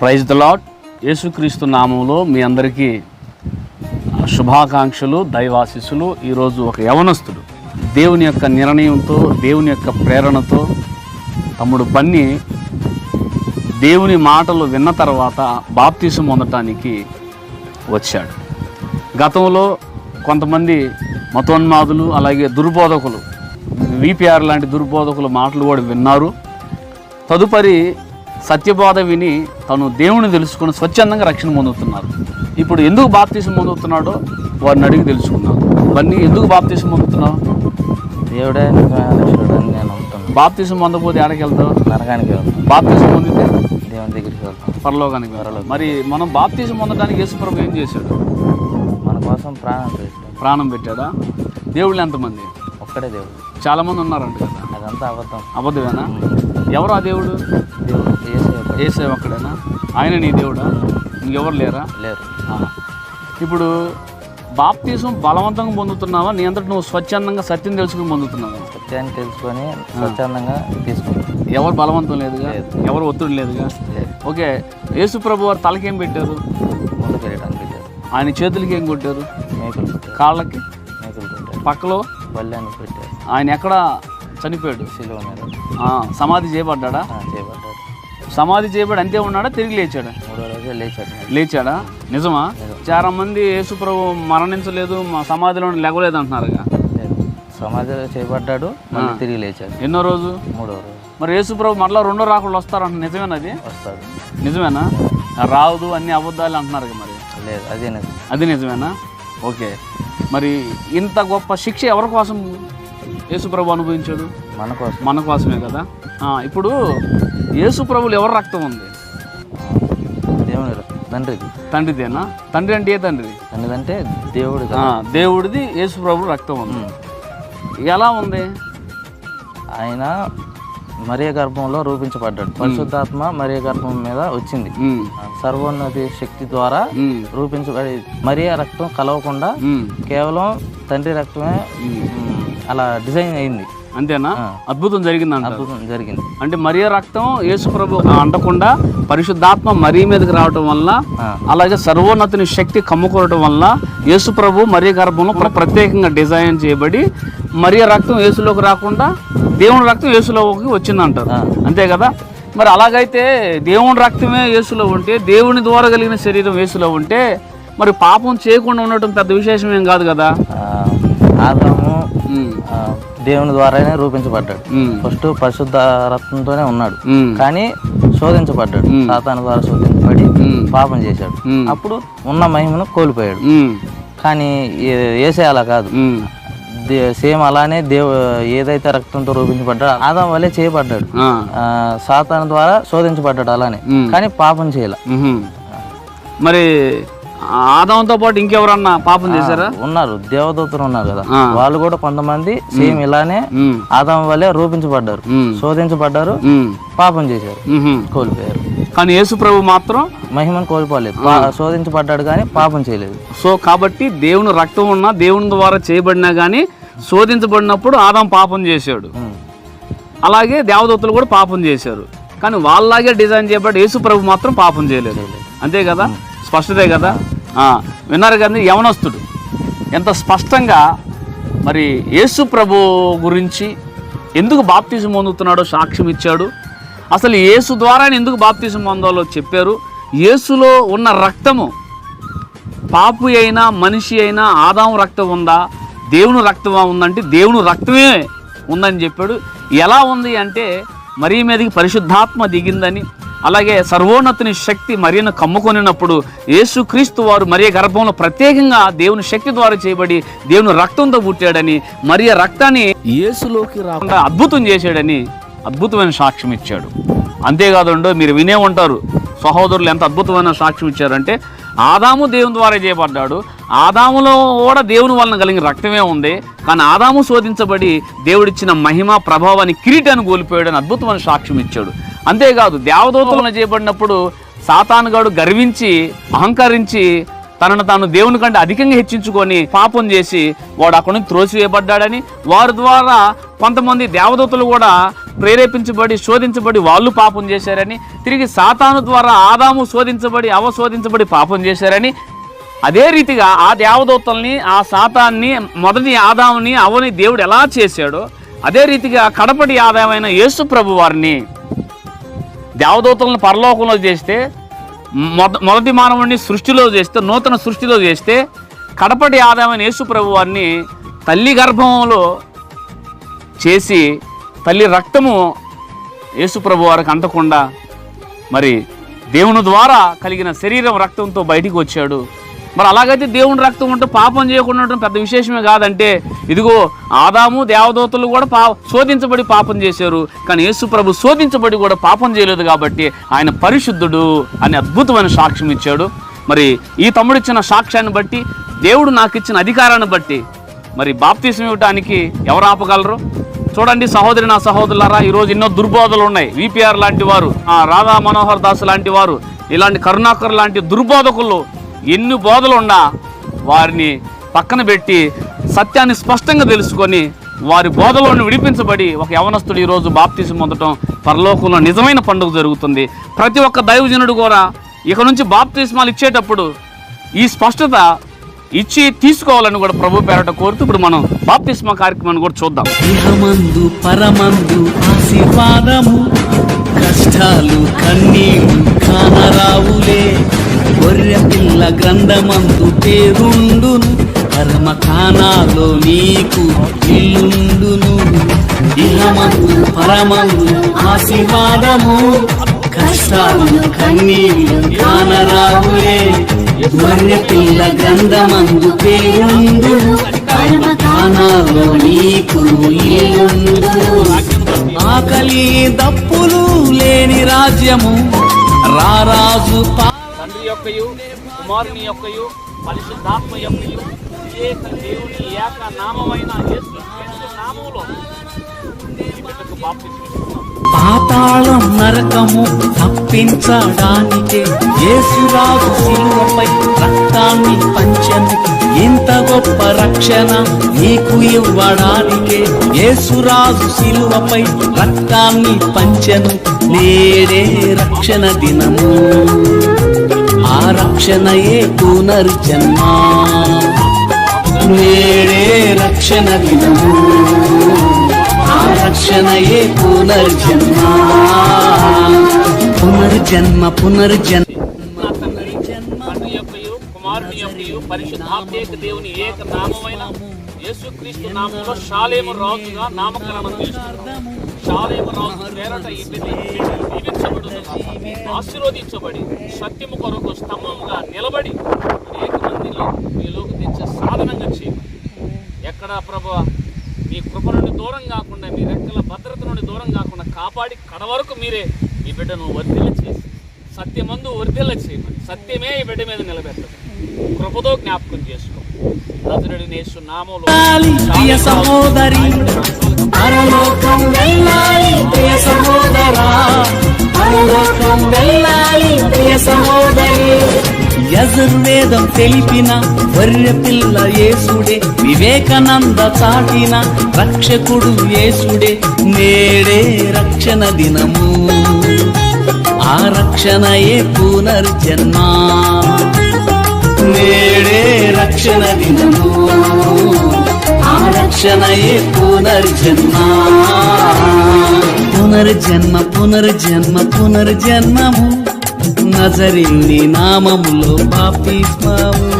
Praise the lord యేసుక్రీస్తు నామంలో మీ అందరికీ శుభాకాంక్షలు దైవాశిస్సులు. ఈరోజు ఒక యవనస్తుడు. దేవుని యొక్క నిర్ణయంతో దేవుని యొక్క ప్రేరణతో తమ్ముడు బన్ని దేవుని మాటలు విన్న తర్వాత బాప్తీసం పొందటానికి వచ్చాడు. గతంలో కొంతమంది మతోన్మాదులు అలాగే దుర్బోధకులు విపిఆర్ లాంటి దుర్బోధకుల మాటలు కూడా విన్నారు. తదుపరి సత్యబోధ విని తను దేవుని తెలుసుకుని స్వచ్ఛందంగా రక్షణ పొందుతున్నారు. ఇప్పుడు ఎందుకు బాప్తీసం పొందుతున్నాడో వారిని అడిగి తెలుసుకున్నాను బన్నీ ఎందుకు బాప్తీసం పొందుతున్నావు? దేవుడే నేను బాప్తీసం పొందకపోతే ఎక్కడికి వెళ్తావు? నరకానికి వెళ్తాం బాప్తీసం పొందితే? దేవుని దగ్గరికి వెళ్తాం పరలోకానికి వెళ్ళాలి మరి మనం బాప్తీసం పొందడానికి యేసుప్రభు ఏం చేశాడు? మన కోసం ప్రాణం పెట్టాం ప్రాణం పెట్టాడా? దేవుళ్ళు ఎంతమంది? ఒక్కడే దేవుడు. చాలామంది ఉన్నారంట కదా. అదంతా అబద్ధం. అబద్ధమేనా? ఎవరు ఆ దేవుడు? దేవుడు. ఏసే ఒక్కడే. ఏసే ఒక్కడేనా? ఆయన నీ దేవుడా? ఇంకెవరు లేరా? లేరు. ఇప్పుడు బాప్తీసం బలవంతంగా పొందుతున్నావా? నీ అంతటి నువ్వు స్వచ్ఛందంగా సత్యం తెలుసుకుని పొందుతున్నావా? సత్యాన్ని తెలుసుకొని స్వచ్ఛందంగా తీసుకుంటాం ఎవరు బలవంతం లేదుగా? లేదు. ఎవరు ఒత్తిడి లేదుగా? లేదు. ఓకే. యేసు ప్రభు వారు తలకేం పెట్టారు? ఆయన చేతులకి ఏం కొట్టారు? కాళ్ళకి? పక్కలో? బల్యాన్ని పెట్టారు. ఆయన ఎక్కడ చనిపోయాడు? సమాధి చేయబడ్డా ఆ, చేయబడ్డారు సమాధి చేయబడి అంతే ఉన్నాడా? తిరిగి లేచాడా? లేచాడు. లేచాడా? నిజమా? చాలా మంది యేసు ప్రభు మరణించలేదు మా సమాధిలో లేగలేదు అంటున్నారుగా సమాధిలో చేయబడ్డాడు మళ్ళీ తిరిగి లేచాడు. ఎన్నో రోజు? మూడో రోజు. మరి యేసు ప్రభు మరలా రెండో రాకుండా వస్తారంట నిజమేనది వస్తాడు. నిజమేనా? రావదు అన్ని అబద్ధాలు అంటున్నారు మరి. లేదు అదే నిజం. అది నిజమేనా? ఓకే. మరి ఇంత గొప్ప శిక్ష ఎవరి కోసం యేసు ప్రభు అనుభవించాడు? మన కోసం. మన కోసమే కదా? ఇప్పుడు యేసు ప్రభులు ఎవరి రక్తం ఉంది? దేవుని ర- తండ్రిది. తండ్రిదేనా? తండ్రి అంటే ఏ తండ్రి తండ్రిదంటే దేవుడు ఆ, దేవుడిది యేసు ప్రభు రక్తం ఉంది. ఎలా ఉంది? ఆయన మరియ గర్భంలో రూపించబడ్డాడు. పరిశుద్ధాత్మ మరియ గర్భం మీద వచ్చింది. ఉమ్, ఆ సర్వోన్నతి శక్తి ద్వారా ఉమ్, రూపించబడి మరియ రక్తం కలవకుండా ఉమ్, కేవలం తండ్రి రక్తమే ఉమ్. అలా డిజైన్ అయింది. అంతేనా. అద్భుతం జరిగిందంట. అద్భుతం జరిగింది. అంటే మరియ రక్తం యేసు ప్రభు అంటకుండా పరిశుద్ధాత్మ మరీ మీదకి రావటం వల్ల. అలాగే సర్వోన్నతిని శక్తి కమ్ముకోవడం వల్ల యేసు ప్రభు మరియ గర్భంలో ప్ర- ప్రత్యేకంగా డిజైన్ చేయబడి మరియ రక్తం యేసులోకి రాకుండా దేవుని రక్తం యేసులోకి వచ్చిందంటారు. అంతే కదా? మరి అలాగైతే దేవుని రక్తమే యేసులో ఉంటే దేవుని ద్వారా కలిగిన శరీరం యేసులో ఉంటే మరి పాపం చేయకుండా ఉండటం పెద్ద విశేషం ఏం కాదు? కదా ఆదాము దేవుని ద్వారానే రూపించబడ్డాడు. ఫస్ట్ పరిశుద్ధ రక్తంతోనే ఉన్నాడు. కానీ శోధించబడ్డాడు. సాతాను ద్వారా శోధించబడి పాపం చేశాడు. అప్పుడు ఉన్న మహిమను కోల్పోయాడు. కానీ ఏసే అలా కాదు. సేమ్ అలానే దేవు ఏదైతే రక్తంతో రూపించబడ్డాడో ఆదాం వల్లే చేయబడ్డాడు. సాతాను ద్వారా శోధించబడ్డాడు అలానే. కానీ పాపం చేయాల. మరి ఆదాంతో పాటు ఇంకెవరన్నా పాపం చేశారా? ఉన్నారు. దేవదూతలు ఉన్నారు కదా. వాళ్ళు కూడా కొంతమంది సేమ్ ఇలానే ఆదాం వల్లే రూపించబడ్డారు. శోధించబడ్డారు. పాపం చేశారు. కోల్పోయారు. కానీ యేసు ప్రభు మాత్రం మహిమను కోల్పోలేదు. శోధించబడ్డాడు కానీ పాపం చేయలేదు. సో కాబట్టి దేవుని రక్తం ఉన్నా దేవుని ద్వారా చేయబడినా కానీ శోధించబడినప్పుడు ఆదాం పాపం చేశాడు. అలాగే దేవదూతలు కూడా పాపం చేశారు. కానీ వాళ్ళలాగే డిజైన్ చేయబడి యేసు ప్రభు మాత్రం పాపం చేయలేదు. అంతే కదా? స్పష్టతే కదా? విన్నారు కానీ యవనస్తుడు. ఎంత స్పష్టంగా మరి యేసు ప్రభు గురించి ఎందుకు బాప్తిజం పొందుతున్నాడో సాక్ష్యం ఇచ్చాడు. అసలు యేసు ద్వారా ఎందుకు బాప్తిజం పొందాలో చెప్పారు. యేసులో ఉన్న రక్తము పాపు అయినా మనిషి అయినా ఆదాము రక్తం ఉందా? దేవుని రక్తమా ఉందంటే దేవుని రక్తమే ఉందని చెప్పాడు. ఎలా ఉంది అంటే మరీ మీదకి పరిశుద్ధాత్మ దిగిందని అలాగే సర్వోన్నతిని శక్తి మరియను కమ్ముకొనినప్పుడు యేసుక్రీస్తు వారు మరియ గర్భంలో ప్రత్యేకంగా దేవుని శక్తి ద్వారా చేయబడి దేవుని రక్తంతో పుట్టాడని మరియ రక్తాన్ని యేసులోకి రాకుండా అద్భుతం చేశాడని అద్భుతమైన సాక్ష్యం ఇచ్చాడు. అంతేకాదండో మీరు వినే ఉంటారు సహోదరులు ఎంత అద్భుతమైన సాక్ష్యం ఇచ్చారంటే ఆదాము దేవుని ద్వారా చేయబడ్డాడు. ఆదాములో కూడా దేవుని వలన కలిగిన రక్తమే ఉంది కానీ ఆదాము శోధించబడి దేవుడిచ్చిన మహిమ ప్రభావాన్ని కిరీటాన్ని కోల్పోయాడని అద్భుతమైన సాక్ష్యం ఇచ్చాడు. అంతేకాదు దేవదూతలను చేయబడినప్పుడు సాతానుగాడు గర్వించి అహంకరించి తనను తాను దేవుని కంటే అధికంగా హెచ్చించుకొని పాపం చేసి వాడు అక్కడి నుంచి త్రోసివేయబడ్డాడని వారి ద్వారా కొంతమంది దేవదూతలు కూడా ప్రేరేపించబడి శోధించబడి వాళ్ళు పాపం చేశారని తిరిగి సాతాను ద్వారా ఆదాము శోధించబడి అవశోధించబడి పాపం చేశారని అదే రీతిగా ఆ దేవదూతల్ని ఆ సాతాన్ని మొదటి ఆదాముని అవని దేవుడు ఎలా చేశాడో అదే రీతిగా కడపటి ఆదాయమైన యేసు ప్రభు వారిని దేవదూతలను పరలోకంలో చేస్తే మొద మొదటి మానవుడిని సృష్టిలో చేస్తే నూతన సృష్టిలో చేస్తే కడపటి ఆదాయమైన యేసు ప్రభు వారిని తల్లి గర్భంలో చేసి తల్లి రక్తము యేసు ప్రభు వారికి అంటకుండా మరి దేవుని ద్వారా కలిగిన శరీరం రక్తంతో బయటికి వచ్చాడు. మరి అలాగైతే దేవుని రక్తం ఉంటే పాపం చేయకుండా ఉండటం పెద్ద విశేషమే కాదంటే ఇదిగో ఆదాము దేవదూతలు కూడా పా శోధించబడి పాపం చేశారు. కానీ యేసు ప్రభు శోధించబడి కూడా పాపం చేయలేదు కాబట్టి ఆయన పరిశుద్ధుడు అని అద్భుతమైన సాక్ష్యం ఇచ్చాడు. మరి ఈ తమ్ముడు ఇచ్చిన సాక్ష్యాన్ని బట్టి దేవుడు నాకు ఇచ్చిన అధికారాన్ని బట్టి మరి బాప్తీసం ఇవ్వడానికి ఎవరు ఆపగలరు? చూడండి సహోదరి నా సహోదరులారా ఈరోజు ఎన్నో దుర్బోధలు ఉన్నాయి. విపిఆర్ లాంటి వారు రాధా మనోహర్ దాస్ లాంటి వారు ఇలాంటి కరుణాకర్ లాంటి దుర్బోధకులు ఎన్ని బోధలున్నా వారిని పక్కన పెట్టి సత్యాన్ని స్పష్టంగా తెలుసుకొని వారి బోధలోని విడిపించబడి ఒక యవనస్తుడు ఈరోజు బాప్తీసం పొందటం పరలోకంలో నిజమైన పండుగ జరుగుతుంది. ప్రతి ఒక్క దైవజనుడు కూడా ఇక నుంచి బాప్తీస్మాలు ఇచ్చేటప్పుడు ఈ స్పష్టత ఇచ్చి తీసుకోవాలని కూడా ప్రభు పేరట కోరుతూ ఇప్పుడు మనం బాప్తిస్మ కార్యక్రమాన్ని కూడా చూద్దాం. ఇహమందు పరమందు ఆశీర్వాదము కష్టాలు కన్నీరు కానరావులే. గొర్రె పిల్ల గ్రంథమందు పేరుండును పరమ నీకు ఇల్లుండును. ఇహమందు పరమందు ఆశీర్వాదము కష్టాలు కన్నీళ్ళు కానరావులే గొర్రె పిల్ల గ్రంథమందు పేరుండును పరమ కానాలో నీకు ఇల్లుండును. ఆకలి దప్పులు లేని రాజ్యము రారాజు పా యొక్కయు కుమారుని యొక్కయు పరిశుద్ధాత్మ యొక్కయు ఏక దేవుని ఏక నామమైన యేసు నామములో బిడ్డకు బాప్తిస్మం పాతాళం నరకము తప్పించడానికి యేసురాజు శిలువపై రక్తాన్ని పంచను. ఇంత గొప్ప రక్షణ నీకు ఇవ్వడానికే యేసురాజు శిలువపై రక్తాన్ని పంచను. నేడే రక్షణ దినము. ఆ రక్షణయే పునర్జన్మ. నేడే రక్షణ దినము ఆ రక్షణయే పునర్జన్మ పునర్జన్మ. పునర్జన్మ నా దేవుని ఏక నామమైన యేసుక్రీస్తు నామంలో షాలేము రాజుగా నామకరణం చేస్తున్నాం షాలేము రాజు పేరట ఈ ఆశీర్వదించబడి సత్యము కొరకు స్తంభముగా నిలబడి అనేక మందిని మీలోకి తెచ్చే సాధనంగా చేయమని. ఎక్కడ ప్రభు మీ కృప నుండి దూరం కాకుండా మీ రెక్కల భద్రత నుండి దూరం కాకుండా కాపాడి కడ వరకు మీరే ఈ బిడ్డను వర్ధిల్ల చేసి సత్యమందు వర్ధిల్ల చేయమని. సత్యమే ఈ బిడ్డ మీద నిలబెట్టదు. కృపతో జ్ఞాపకం చేసుకో. నజరుడి నేసు నామంలో సహోదరి పరలోకం వెళ్ళాలి ప్రియ సహోదరా. పరలోకం వెళ్ళాలి ప్రియ సహోదరి. యజుర్వేదం తెలిపిన వర్య పిల్ల యేసుడే వివేకానంద చాటిన రక్షకుడు యేసుడే నేడే రక్షణ దినము. ఆ రక్షణయే పునర్జన్మ. నేడే రక్షణ దినము. ఆ రక్షణయే పునర్జన్మ? పునర్జన్మ పునర్జన్మ పునర్జన్మము. నజరిని నామములో బాప్తిస్మము